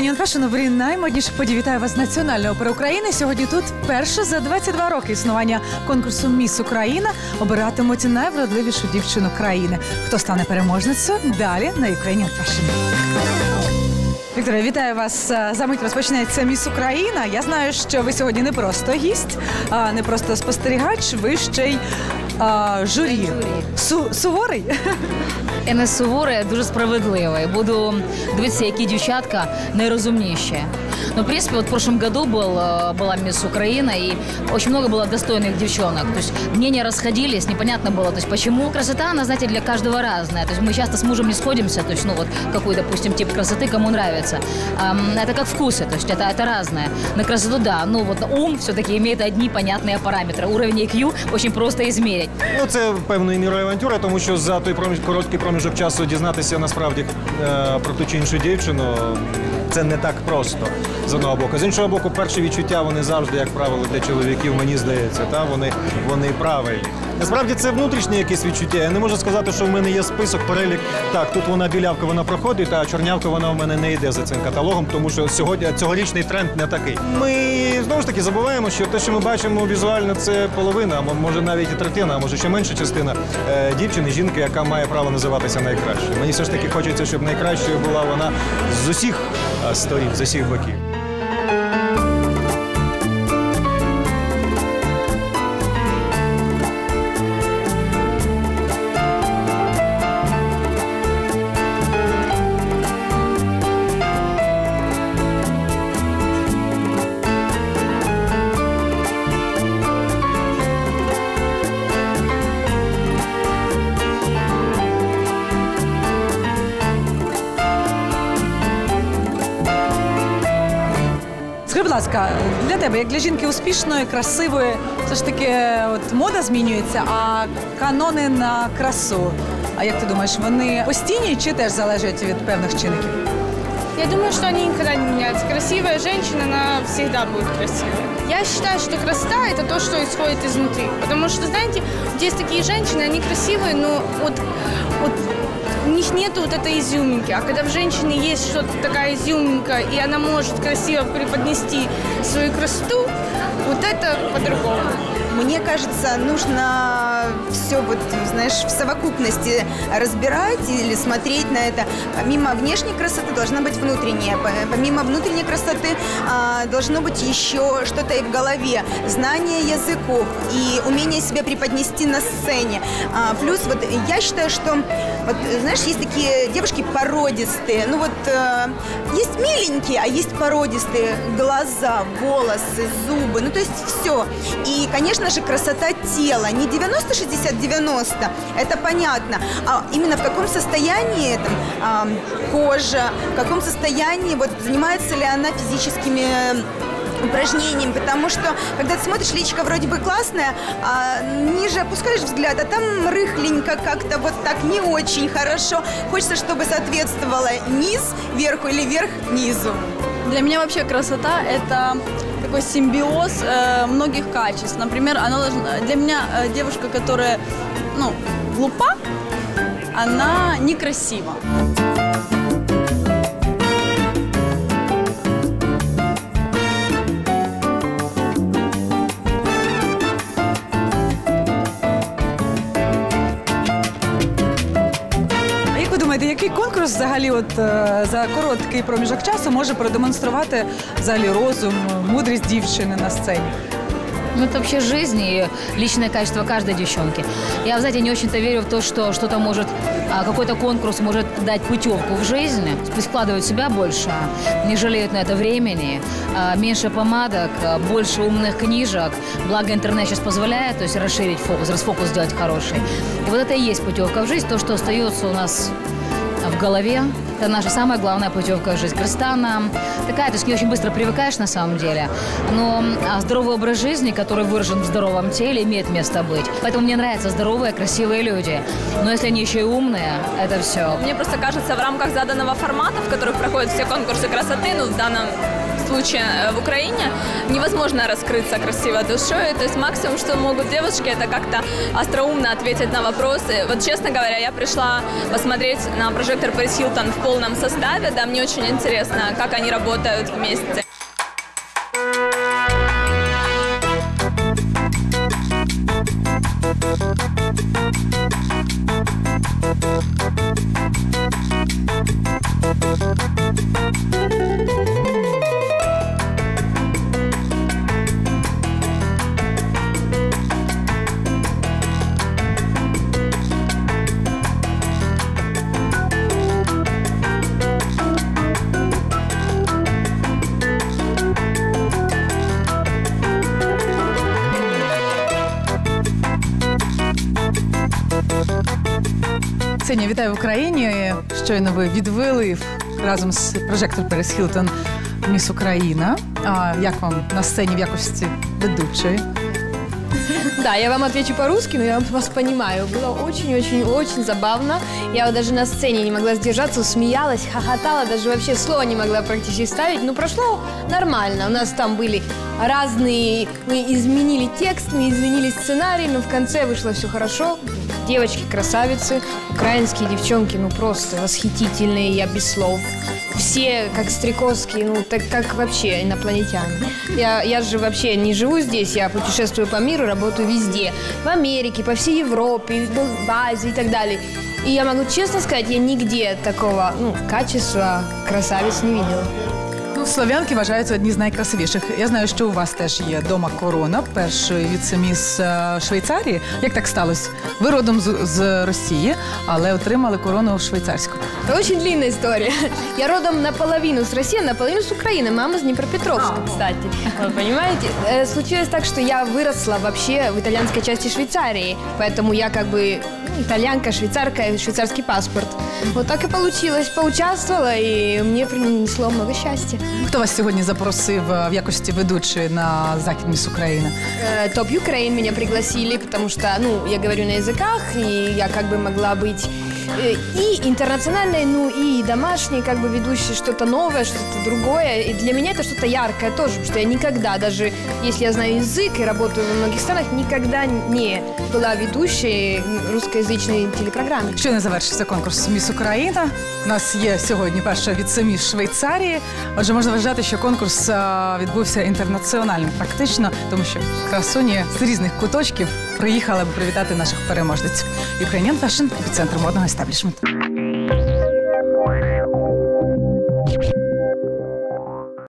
Ukrainian Fashion в наймодніше подій вітаю вас з Національної опери України. Сьогодні тут вперше за 22 роки існування конкурсу Міс Україна обиратимуть найвродливішу дівчину країни. Хто стане переможницею? Далі на Ukrainian Fashion. Вікторія, вітаю вас. Е, За мить розпочинається Міс Україна. Я знаю, що ви сьогодні не просто гість, а не просто спостерігач, ви ще й а, журі. Су- суворий? Я не сувора, я дуже справедлива. І буду дивитися, які дівчатка найрозумніші. Ну, в принципе, вот в прошлом году был, э, была Мисс Украина, и очень много было достойных девчонок. То есть мнения расходились, непонятно было, то есть почему. Красота, она, знаете, для каждого разная. То есть мы часто с мужем не сходимся, то есть, ну вот, какой, допустим, тип красоты кому нравится. Ам, это как вкусы, то есть это, это разное. На красоту, да, ну вот ум все-таки имеет одни понятные параметры. Уровень IQ очень просто измерить. Ну, це певною мірою авантюра, тому що за той проміж, короткий проміжок часу дізнатися насправді е, про ту чи іншу дівчину це не так просто з одного боку. З іншого боку, перші відчуття вони завжди, як правило, для чоловіків, мені здається, та вони, вони правильні. Насправді це внутрішнє якесь відчуття. Я не можу сказати, що в мене є список, перелік. Так, тут вона білявка, вона проходить, а чорнявка вона в мене не йде за цим каталогом, тому що сьогодні цьогорічний тренд не такий. Ми знову ж таки забуваємо, що те, що ми бачимо візуально, це половина, а може навіть і третина, а може ще менша частина е, дівчини, жінки, яка має право називатися найкращою. Мені все ж таки хочеться, щоб найкращою була вона з усіх е, сторін, з усіх боків. Скажи, будь ласка, для тебе, як для жінки успішної, красивої, все ж таки, от мода змінюється, а канони на красу. А як ти думаєш, вони постійні чи теж залежать від певних чинників? Я думаю, что они никогда не меняются. Красивая женщина, она всегда будет красивой. Я считаю, что красота – это то, что исходит изнутри. Потому что, знаете, вот есть такие женщины, они красивые, но вот, вот у них нет вот этой изюминки. А когда в женщине есть что-то такая изюминка, и она может красиво преподнести свою красоту, вот это по-другому. Мне кажется, нужно все вот, знаешь, в совокупности разбирать или смотреть на это. Помимо внешней красоты должна быть внутренняя. По- Помимо внутренней красоты а, должно быть еще что-то и в голове. Знание языков и умение себя преподнести на сцене. А, плюс вот я считаю, что вот, знаешь, есть такие девушки породистые. Ну вот э, есть миленькие, а есть породистые. Глаза, волосы, зубы. Ну то есть все. И, конечно же, красота тела. Не 90-60-90, это понятно. А именно в каком состоянии там, а, кожа, в каком состоянии, вот занимается ли она физическими упражнениями, потому что, когда ты смотришь, личико вроде бы классное, а ниже опускаешь взгляд, а там рыхленько как-то вот так не очень хорошо. Хочется, чтобы соответствовало низ верху или верх низу. Для меня вообще красота – это такой симбиоз э, многих качеств. Например, она должна, для меня э, девушка, которая ну, глупа, она некрасива. взагалі от е, за короткий проміжок часу може продемонструвати взагалі розум, мудрість дівчини на сцені? Ну, это вообще жизнь и личное качество каждой девчонки. Я, знаете, не очень-то верю в то, что что-то может, а, какой-то конкурс может дать путевку в жизнь. Пусть вкладывают в себя больше, не жалеют на это времени, а, меньше помадок, а, больше умных книжек. Благо интернет сейчас позволяет, то есть расширить фокус, расфокус сделать хороший. И вот это и есть путевка в жизнь, то, что остается у нас в голове. Это наша самая главная путевка в жизнь. Красота она такая, то есть к ней очень быстро привыкаешь на самом деле. Но а, здоровый образ жизни, который выражен в здоровом теле, имеет место быть. Поэтому мне нравятся здоровые, красивые люди. Но если они еще и умные, это все. Мне просто кажется, в рамках заданного формата, в которых проходят все конкурсы красоты, ну, в данном случае э, в Украине невозможно раскрыться красивой душой. То есть максимум, что могут девушки, это как-то остроумно ответить на вопросы. Вот честно говоря, я пришла посмотреть на прожектор Paris Hilton в полном составе. Да, мне очень интересно, как они работают вместе. Ксенія, вітаю в Україні. Щойно ви відвели разом з прожектор Перес Хілтон Міс Україна. А як вам на сцені в якості ведучої? Да, я вам отвечу по-русски, но я вас понимаю. Было очень-очень-очень забавно. Я вот даже на сцене не могла сдержаться, смеялась, хохотала, даже вообще слова не могла практически ставить. Но прошло нормально. У нас там были разные... Мы изменили текст, мы изменили сценарий, но в конце вышло все хорошо. Девочки красавицы, украинские девчонки, ну просто восхитительные, я без слов. Все как стрекозки, ну так как вообще инопланетяне. Я, я же вообще не живу здесь, я путешествую по миру, работаю везде. В Америке, по всей Европе, в Азии и так далее. И я могу честно сказать, я нигде такого ну, качества красавиц не видела. Ну, слов'янки вважаються одні з найкрасивіших. Я знаю, що у вас теж є дома корона, першої віцеміс е, Швейцарії. Як так сталося? Ви родом з, з Росії, але отримали корону швейцарську. Это очень длинная история. Я родом наполовину с России, наполовину с Украины. Мама с Днепропетровска, кстати. Вы понимаете? Э, Случилось так, что я выросла вообще в итальянской части Швейцарии. Поэтому я как бы ну, итальянка, швейцарка, и швейцарский паспорт. Вот так и получилось. Поучаствовала, и мне принесло много счастья. Хто вас сьогодні запросив е, в якості ведучої на захід Міс Україна? Э, Топ Украин меня пригласили, потому что, ну, я говорю на языках, и я как бы могла быть э, и интернациональной, ну и домашней, как бы ведущей что-то новое, что-то другое. И для меня это что-то яркое тоже, потому что я никогда, даже если я знаю язык и работаю во многих странах, никогда не была ведущей русскоязычной телепрограммы. Щойно завершився конкурс Міс Україна. У нас є сьогодні перша віцеміс Швейцарії. Отже, можна вважати, що конкурс е, відбувся інтернаціональним практично, тому що красуні з різних куточків приїхали аби привітати наших переможниць. Ukrainian Fashion – епіцентр модного establishment.